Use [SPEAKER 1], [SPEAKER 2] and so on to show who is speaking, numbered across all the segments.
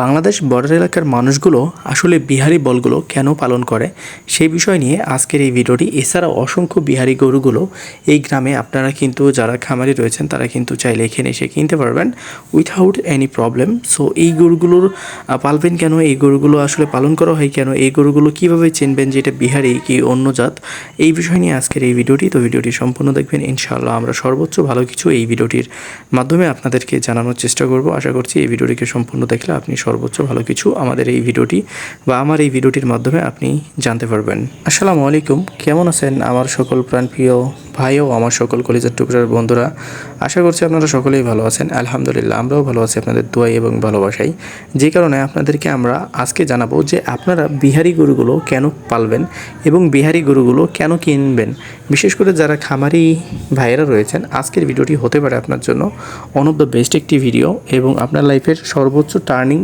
[SPEAKER 1] Bangladesh border এলাকার মানুষগুলো আসলে বিহারি বলগুলো কেন পালন করে? সেই বিষয় নিয়ে আজকের এই ভিডিওটি। এছাড়াও অসংখ্য বিহারি গরুগুলো এই গ্রামে আপনারা কিন্তু যারা খামারি রয়েছেন, তারা কিন্তু চাইলে এখানে এসে কিনতে পারবেন উইথাউট এনি প্রবলেম সো এই গরুগুলোর পালবেন কেন? এই গরুগুলো আসলে পালন করা হয় কেন? এই গরুগুলো কীভাবে চিনবেন যে এটা বিহারি কি অন্য জাত? এই বিষয় নিয়ে আজকের এই ভিডিওটি। তো ভিডিওটি সম্পূর্ণ দেখবেন। ইনশাআল্লাহ আমরা সর্বোচ্চ ভালো কিছু এই ভিডিওটির মাধ্যমে আপনাদেরকে জানানোর চেষ্টা করব। আশা করছি এই ভিডিওটিকে সম্পূর্ণ দেখলে আপনি সর্বোচ্চ ভালো কিছু আমাদের এই ভিডিওটি বা আমার এই ভিডিওটির মাধ্যমে আপনি জানতে পারবেন। আসসালামু আলাইকুম, কেমন আছেন আমার সকল প্রাণপ্রিয় ভাই ও আমার সকল কলেজের টুকরার বন্ধুরা? আশা করছি আপনারা সকলেই ভালো আছেন। আলহামদুলিল্লাহ, আমরাও ভালো আছি আপনাদের দোয়াই এবং ভালোবাসাই যে কারণে আপনাদেরকে আমরা আজকে জানাব যে আপনারা বিহারি গরুগুলো কেন পালবেন এবং বিহারি গরুগুলো কেন কিনবেন? বিশেষ করে যারা খামারি ভাইয়েরা রয়েছেন, আজকের ভিডিওটি হতে পারে আপনার জন্য অন অফ দ্য বেস্ট একটি ভিডিও এবং আপনার লাইফের সর্বোচ্চ টার্নিং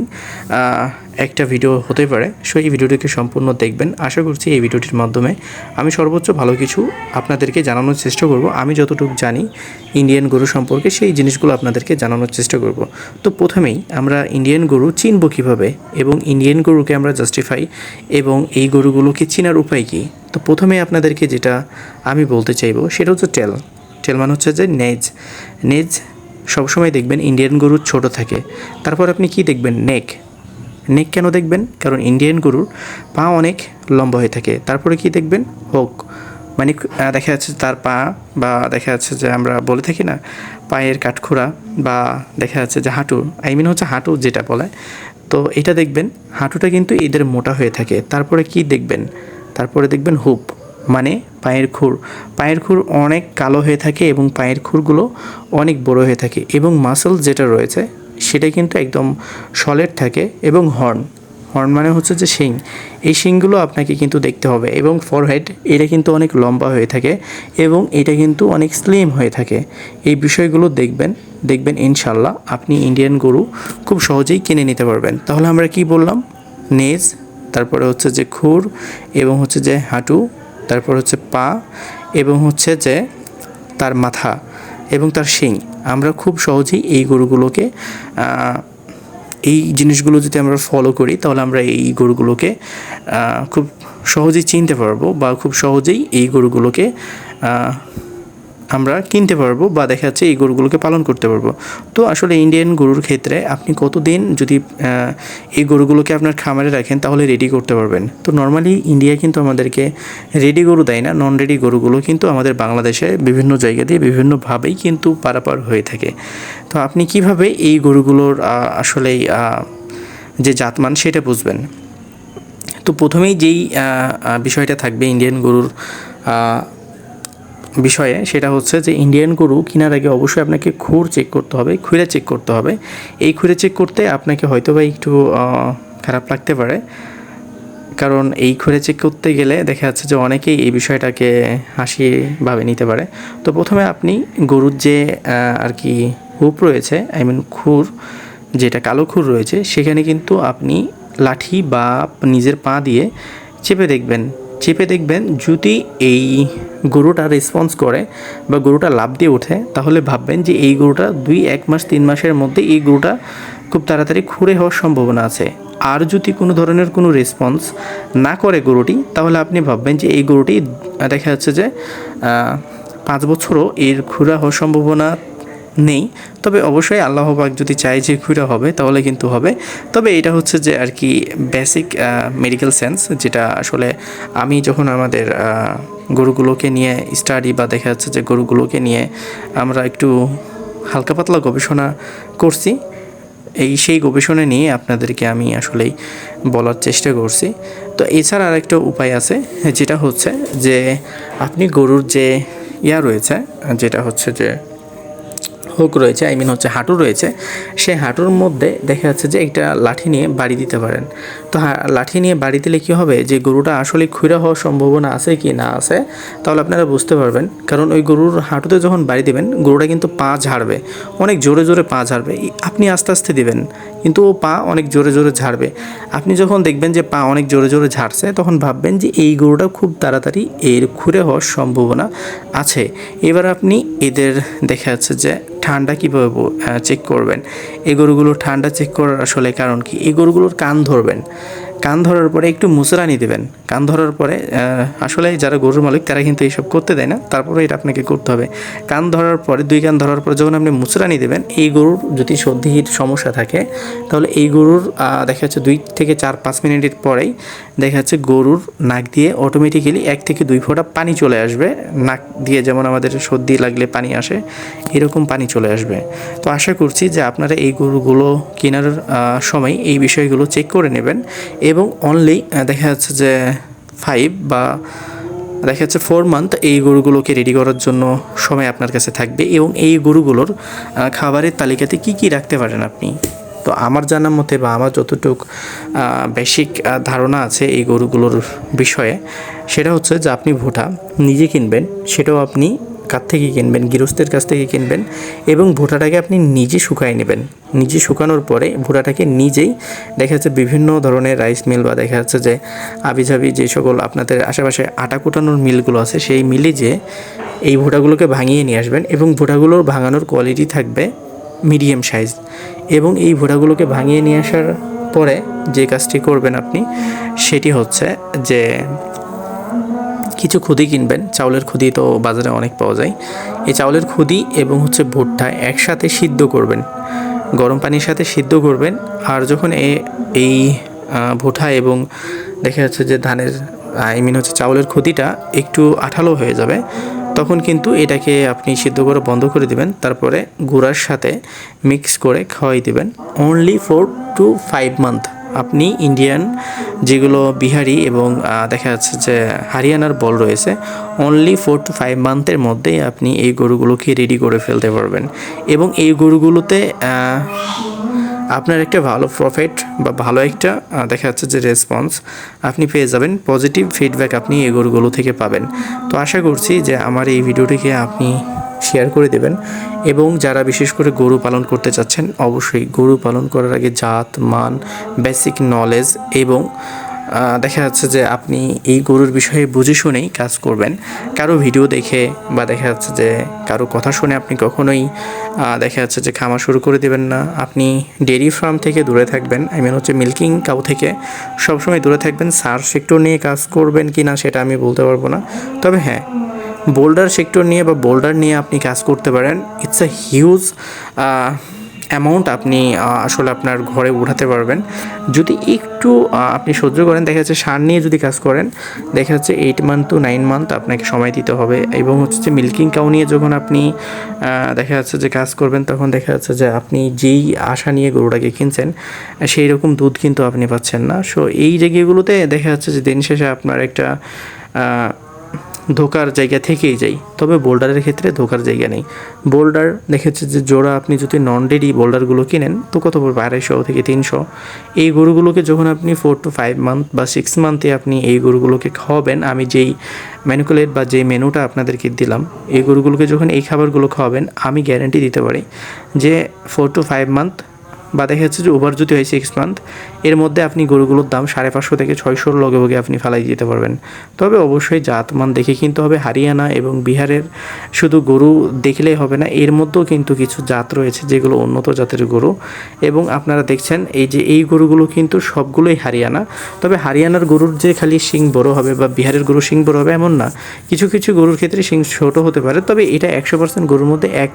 [SPEAKER 1] একটা ভিডিও হতে পারে। সো এই ভিডিওটিকে সম্পূর্ণ দেখবেন। আশা করছি এই ভিডিওটির মাধ্যমে আমি সর্বোচ্চ ভালো কিছু আপনাদেরকে জানানোর চেষ্টা করব। আমি যতটুকু জানি, ইন্ডিয়ান গরু সম্পর্কে সেই জিনিসগুলো আপনাদেরকে জানানোর চেষ্টা করব। তো প্রথমেই আমরা ইন্ডিয়ান গরু চিনব কীভাবে এবং ইন্ডিয়ান গরুকে আমরা জাস্টিফাই এবং এই গরুগুলোকে চিনার উপায় কী? তো প্রথমে আপনাদেরকে যেটা আমি বলতে চাইব, সেটা হচ্ছে টেল। টেল মানে হচ্ছে যে নেজ। নেজ সবসময় দেখবেন ইন্ডিয়ান গরুর ছোট থাকে। তারপর আপনি কি দেখবেন? নেক। নেক কেন দেখবেন? কারণ ইন্ডিয়ান গরুর পা অনেক লম্বা হয়ে থাকে। তারপরে কি দেখবেন? হোক। মানে দেখা যাচ্ছে তার পা বা দেখা যাচ্ছে যে আমরা বলে থাকি না, পায়ের কাঠখোড়া বা দেখা যাচ্ছে যে হাঁটু আই মিন হচ্ছে হাঁটু যেটা বলে। তো এটা দেখবেন, হাঁটুটা কিন্তু এদের মোটা হয়ে থাকে। তারপরে কি দেখবেন? তারপরে দেখবেন হুপ। মানে পায়ের খুর। পায়ের খুর অনেক কালো হয়ে থাকে এবং পায়ের খুরগুলো অনেক বড় হয়ে থাকে এবং মাসল যেটা রয়েছে সেটা কিন্তু একদম সলিড থাকে এবং হর্ন হর্ন মানে হচ্ছে যে শিং। এই শিংগুলো আপনাকে কিন্তু দেখতে হবে এবং ফরহেড এটা কিন্তু অনেক লম্বা হয়ে থাকে এবং এটা কিন্তু অনেক স্লিম হয়ে থাকে। এই বিষয়গুলো দেখবেন দেখবেন ইনশাল্লাহ আপনি ইন্ডিয়ান গরু খুব সহজেই কিনে নিতে পারবেন। তাহলে আমরা কি বললাম? নেজ, তারপরে হচ্ছে যে খুর এবং হচ্ছে যে হাঁটু তারপর হচ্ছে পা এবং হচ্ছে যে তার মাথা এবং তার শিং। আমরা খুব সহজেই এই গরুগুলোকে এই জিনিসগুলো যদি আমরা ফলো করি, তাহলে আমরা এই গরুগুলোকে খুব সহজেই চিনতে পারব বা খুব সহজেই এই গরুগুলোকে আমরা কিনতে পারব বা দেখা যাচ্ছে এই গরুগুলোকে পালন করতে পারব। তো আসলে ইন্ডিয়ান গরুর ক্ষেত্রে আপনি কতদিন যদি এই গরুগুলোকে আপনার খামারে রাখেন তাহলে রেডি করতে পারবেন। তো নর্মালি ইন্ডিয়া কিন্তু আমাদেরকে রেডি গরু দেয় না নন রেডি গরুগুলো কিন্তু আমাদের বাংলাদেশে বিভিন্ন জায়গা দিয়ে বিভিন্নভাবেই কিন্তু পারাপার হয়ে থাকে। তো আপনি কীভাবে এই গরুগুলোর আহ, যে জাতমান সেটা বুঝবেন? তো প্রথমেই যেই বিষয়টা থাকবে ইন্ডিয়ান গরুর বিষয়ে সেটা হচ্ছে যে ইন্ডিয়ান গরু কেনার আগে অবশ্যই আপনাকে খুর চেক করতে হবে খুঁড়ে চেক করতে হবে। এই খুঁড়ে চেক করতে আপনাকে হয়তো বা একটু খারাপ লাগতে পারে। কারণ এই খুঁড়ে চেক করতে গেলে দেখা যাচ্ছে যে অনেকেই এই বিষয়টাকে হাসি ভাবে নিতে পারে। তো প্রথমে আপনি গরুর যে আর কি হুপ রয়েছে আই মিন খুর, যেটা কালো খুর রয়েছে, সেখানে কিন্তু আপনি লাঠি বা নিজের পা দিয়ে চেপে দেখবেন। চেপে দেখবেন যদি এই গরুটা রেসপন্স করে বা গরুটা লাভ দিয়ে ওঠে, তাহলে ভাববেন যে এই গরুটা দুই, এক মাস, তিন মাসের মধ্যে এই গরুটা খুব তাড়াতাড়ি খুঁড়ে হওয়ার সম্ভাবনা আছে। আর যদি কোনো ধরনের কোনো রেসপন্স না করে গরুটি, তাহলে আপনি ভাববেন যে এই গরুটি দেখা যাচ্ছে যে পাঁচ বছরও এর খুঁড়া হওয়ার সম্ভাবনা নেই। তবে অবশ্যই আল্লাহ পাক যদি চায় যে খুঁড়া হবে, তাহলে কিন্তু হবে। তবে এটা হচ্ছে যে আর কি বেসিক মেডিকেল সেন্স যেটা আসলে আমি যখন আমাদের গরুগুলোকে নিয়ে স্টাডি বা দেখা যাচ্ছে যে গরুগুলোকে নিয়ে আমরা একটু হালকা পাতলা গবেষণা করছি, এই সেই গবেষণা নিয়ে আপনাদেরকে আমি আসলেই বলার চেষ্টা করছি। তো এছাড়া আরেকটা উপায় আছে, যেটা হচ্ছে যে আপনি গরুর যে ইয়া রয়েছে, যেটা হচ্ছে যে হুক রয়েছে আই মিন হচ্ছে হাঁটু রয়েছে, সেই হাঁটুর মধ্যে দেখা যাচ্ছে যে একটা লাঠি নিয়ে বাড়ি দিতে পারেন। তো লাঠি নিয়ে বাড়ি দিলে কী হবে? যে গরুটা আসলে খুঁড়া হওয়ার সম্ভাবনা আছে কি না আছে, তাহলে আপনারা বুঝতে পারবেন। কারণ ওই গরুর হাঁটুতে যখন বাড়ি দেবেন, গরুটা কিন্তু পা ঝাড়বে, অনেক জোরে জোরে পা ঝাড়বে। আপনি আস্তে আস্তে দিবেন, কিন্তু ও পা অনেক জোরে জোরে ঝাড়বে। আপনি যখন দেখবেন যে পা অনেক জোরে জোরে ঝাড়ছে, তখন ভাববেন যে এই গরুটা খুব তাড়াতাড়ি এর খুঁড়ে হওয়ার সম্ভাবনা আছে। এবার আপনি এদের দেখা যাচ্ছে যে ঠান্ডা কীভাবে চেক করবেন? এই গরুগুলোর ঠান্ডা চেক করার আসলে কারণ কি? এই গরুগুলোর কান ধরবেন। কান ধরার পরে একটু মুসরানি দেবেন। কান ধরার পরে আসলে যারা গরুর মালিক তারা কিন্তু এইসব করতে দেয় না। তারপরে এটা আপনাকে করতে হবে। কান ধরার পরে, দুই কান ধরার পরে যখন আপনি মুসরানি দেবেন, এই গরুর যদি সর্দির সমস্যা থাকে, তাহলে এই গরুর দেখা যাচ্ছে দুই থেকে চার, পাঁচ মিনিটের পরেই দেখা যাচ্ছে গরুর নাক দিয়ে অটোমেটিক্যালি এক থেকে দুই ফোঁটা পানি চলে আসবে। নাক দিয়ে যেমন আমাদের সর্দি লাগলে পানি আসে, এরকম পানি চলে আসবে। তো আশা করছি যে আপনারা এই গরুগুলো কেনার সময় এই বিষয়গুলো চেক করে নেবেন। এবং অনলি দেখা যাচ্ছে যে ফাইভ বা দেখা যাচ্ছে ফোর মান্থ এই গরুগুলোকে রেডি করার জন্য সময় আপনার কাছে থাকবে এবং এই গরুগুলোর খাবারের তালিকাতে কি কি রাখতে পারেন আপনি? তো আমার জানার মতে বা আমার যতটুক বেসিক ধারণা আছে এই গরুগুলোর বিষয়ে, সেটা হচ্ছে যে আপনি ভুটা নিজে কিনবেন, সেটাও আপনি কার থেকে কিনবেন, গৃহস্থের কাছ থেকে কিনবেন এবং ভুটাটাকে আপনি নিজে শুকায় নেবেন। নিজে শুকানোর পরে ভুটাটাকে নিজেই দেখা যাচ্ছে বিভিন্ন ধরনের রাইস মিল বা দেখা যাচ্ছে যে আবিঝাবি যে সকল আপনাদের আশেপাশে আটা কুটানোর মিলগুলো আছে, সেই মিলে যে এই ভুটাগুলোকে ভাঙিয়ে নিয়ে আসবেন এবং ভুটাগুলোর ভাঙানোর কোয়ালিটি থাকবে মিডিয়াম সাইজ এবং এই ভুটাগুলোকে ভাঙিয়ে নিয়ে আসার পরে যে কাজটি করবেন আপনি, সেটি হচ্ছে যে কিছু খুদি কিনবেন। চাউলের খুদি তো বাজারে অনেক পাওয়া যায়। এই চাউলের খুদি এবং হচ্ছে ভুট্টা একসাথে সিদ্ধ করবেন। গরম পানির সাথে সিদ্ধ করবেন। আর যখন এ, এই ভুট্টা এবং দেখা যাচ্ছে যে ধানের আই মিন হচ্ছে চাউলের খুদিটা একটু আঠালো হয়ে যাবে, তখন কিন্তু এটাকে আপনি সিদ্ধ করে বন্ধ করে দিবেন। তারপরে গুঁড়ার সাথে মিক্স করে খাওয়াই দিবেন। Only four to five month আপনি ইন্ডিয়ান, যেগুলো বিহারি এবং দেখা যাচ্ছে যে হারিয়ানার বল রয়েছে অনলি ফোর টু ফাইভ মান্থের মধ্যেই আপনি এই গরুগুলোকে রেডি করে ফেলতে পারবেন। এবং এই গরুগুলোতে আপনার একটা ভালো প্রফিট বা ভালো একটা দেখা যাচ্ছে যে রেসপন্স আপনি পেয়ে যাবেন পজিটিভ ফিডব্যাক আপনি এই গরুগুলো থেকে পাবেন। তো আশা করছি যে আমার এই ভিডিওটিকে আপনি শেয়ার করে দেবেন। এবং যারা বিশেষ করে গরু পালন করতে চাচ্ছেন, অবশ্যই গরু পালন করার আগে জাত, মান বেসিক নলেজ এবং দেখা যাচ্ছে যে আপনি এই গরুর বিষয়ে বুঝে শুনেই কাজ করবেন। কারও ভিডিও দেখে বা দেখা যাচ্ছে যে কারও কথা শুনে আপনি কখনোই দেখা যাচ্ছে যে খামার শুরু করে দেবেন না। আপনি ডেয়ারি ফার্ম থেকে দূরে থাকবেন। আই মিন হচ্ছে মিল্কিং কাউ থেকে সবসময় দূরে থাকবেন। সার সেক্টর নিয়ে কাজ করবেন কি না সেটা আমি বলতে পারব না। তবে হ্যাঁ বোল্ডার সেক্টর নিয়ে বা বোল্ডার নিয়ে আপনি কাজ করতে পারেন। ইটস আ হিউজ অ্যামাউন্ট আপনি আসলে আপনার ঘরে উঠাতে পারবেন। যদি একটু আপনি সহ্য করেন, দেখা যাচ্ছে সার নিয়ে যদি কাজ করেন, দেখা যাচ্ছে eight month to nine month আপনাকে সময় দিতে হবে। এবং হচ্ছে যে মিল্কিং কাউ নিয়ে যখন আপনি দেখা যাচ্ছে যে কাজ করবেন, তখন দেখা যাচ্ছে যে আপনি যেই আশা নিয়ে গরুটাকে কিনছেন, সেই রকম দুধ কিন্তু আপনি পাচ্ছেন না। সো এই জায়গাগুলোতে দেখা যাচ্ছে যে দিন শেষে আপনার একটা ধোকার জায়গা থেকেই যাই। তবে বোল্ডারের ক্ষেত্রে ধোকার জায়গা নেই। বোল্ডার দেখেছে যে জোড়া আপনি যদি নন ডেডি বোল্ডারগুলো কিনেন, তো কত পড়বে? আড়াইশো থেকে তিনশো। এই গরুগুলোকে যখন আপনি ফোর টু ফাইভ মান্থ বা সিক্স মান্থে আপনি এই গরুগুলোকে খাওয়াবেন, আমি যেই ম্যানুকুলেট বা যে মেনুটা আপনাদেরকে দিলাম, এই গরুগুলোকে যখন এই খাবারগুলো খাওয়াবেন, আমি গ্যারেন্টি দিতে পারি যে ফোর টু ফাইভ মান্থ বা দেখা যাচ্ছে যে ওভার যদি হয় সিক্স মান্থ এর মধ্যে আপনি গরুগুলোর দাম সাড়ে পাঁচশো থেকে ছয়শোর লগে লগে আপনি ফেলাই দিতে পারবেন। তবে অবশ্যই জাতমান দেখে কিনতে হবে হারিয়ানা এবং বিহারের। শুধু গরু দেখলেই হবে না, এর মধ্যেও কিন্তু কিছু জাত রয়েছে যেগুলো উন্নত জাতের গরু। এবং আপনারা দেখছেন এই যে এই গরুগুলো কিন্তু সবগুলোই হারিয়ানা। তবে হারিয়ানার গরুর যে খালি শিং বড় হবে বা বিহারের গরু শিং বড় হবে এমন না। কিছু কিছু গরুর ক্ষেত্রে শিং ছোট হতে পারে, তবে এটা একশো পার্সেন্ট গরুর মধ্যে এক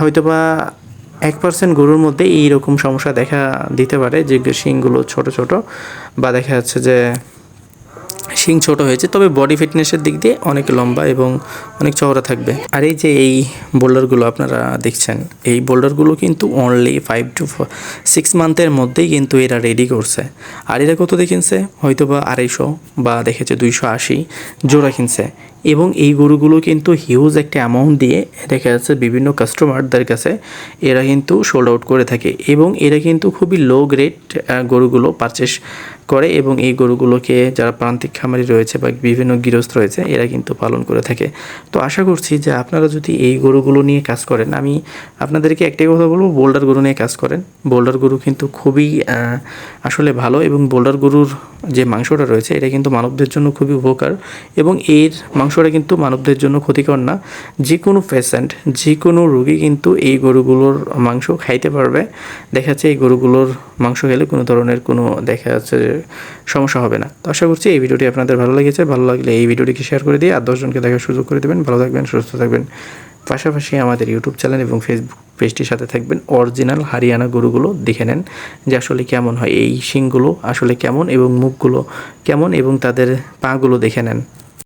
[SPEAKER 1] হয়তো হয়তোবা এক পার্সেন্ট গরুর মধ্যে এই রকম সমস্যা দেখা দিতে পারে যে শিংগুলো ছোট ছোট বা দেখা যাচ্ছে যে শিং ছোট হয়েছে। তবে বডি ফিটনেসের দিক দিয়ে অনেক লম্বা এবং অনেক চওড়া থাকবে। আর এই যে এই বোল্ডারগুলো আপনারা দেখছেন, এই বোল্ডারগুলো কিন্তু অনলি ফাইভ টু সিক্স মান্থের মধ্যেই কিন্তু এরা রেডি করছে। আর এরা কত দেখেছে হয়তো বা আড়াইশো বা দেখেছে দুইশো আশি জোড়া কিনছে। এবং এই গরুগুলো কিন্তু হিউজ একটা অ্যামাউন্ট দিয়ে দেখা যাচ্ছে বিভিন্ন কাস্টমারদের কাছে এরা কিন্তু সোল্ড আউট করে থাকে এবং এরা কিন্তু খুবই লো গ্রেড গরুগুলো পারচেস করে এবং এই গরুগুলোকে যারা প্রান্তিক খামারি রয়েছে বা বিভিন্ন গৃহস্থ রয়েছে, এরা কিন্তু পালন করে থাকে। তো আশা করছি যে আপনারা যদি এই গরুগুলো নিয়ে কাজ করেন, আমি আপনাদেরকে একটাই কথা বলব বোল্ডার গরু নিয়ে কাজ করেন। বোল্ডার গরু কিন্তু খুবই আসলে ভালো এবং বোল্ডার গরুর যে মাংসটা রয়েছে, এটা কিন্তু মানবদের জন্য খুবই উপকার এবং এর মাংস মাংসটা কিন্তু মানবদের জন্য ক্ষতিকর না। যে কোনো পেশেন্ট যে কোনো রোগী কিন্তু এই গরুগুলোর মাংস খাইতে পারবে। দেখা যাচ্ছে এই গরুগুলোর মাংস খেলে কোনো ধরনের কোনো দেখা যাচ্ছে সমস্যা হবে না। তো আশা করছি এই ভিডিওটি আপনাদের ভালো লেগেছে। ভালো লাগলে এই ভিডিওটিকে শেয়ার করে দিয়ে আর দশজনকে দেখার সুযোগ করে দেবেন। ভালো থাকবেন, সুস্থ থাকবেন। পাশাপাশি আমাদের ইউটিউব চ্যানেল এবং ফেসবুক পেজটির সাথে থাকবেন। অরিজিনাল হারিয়ানা গরুগুলো দেখে নেন যে আসলে কেমন হয়। এই শিংগুলো আসলে কেমন এবং মুখগুলো কেমন এবং তাদের পাগুলো দেখে নেন।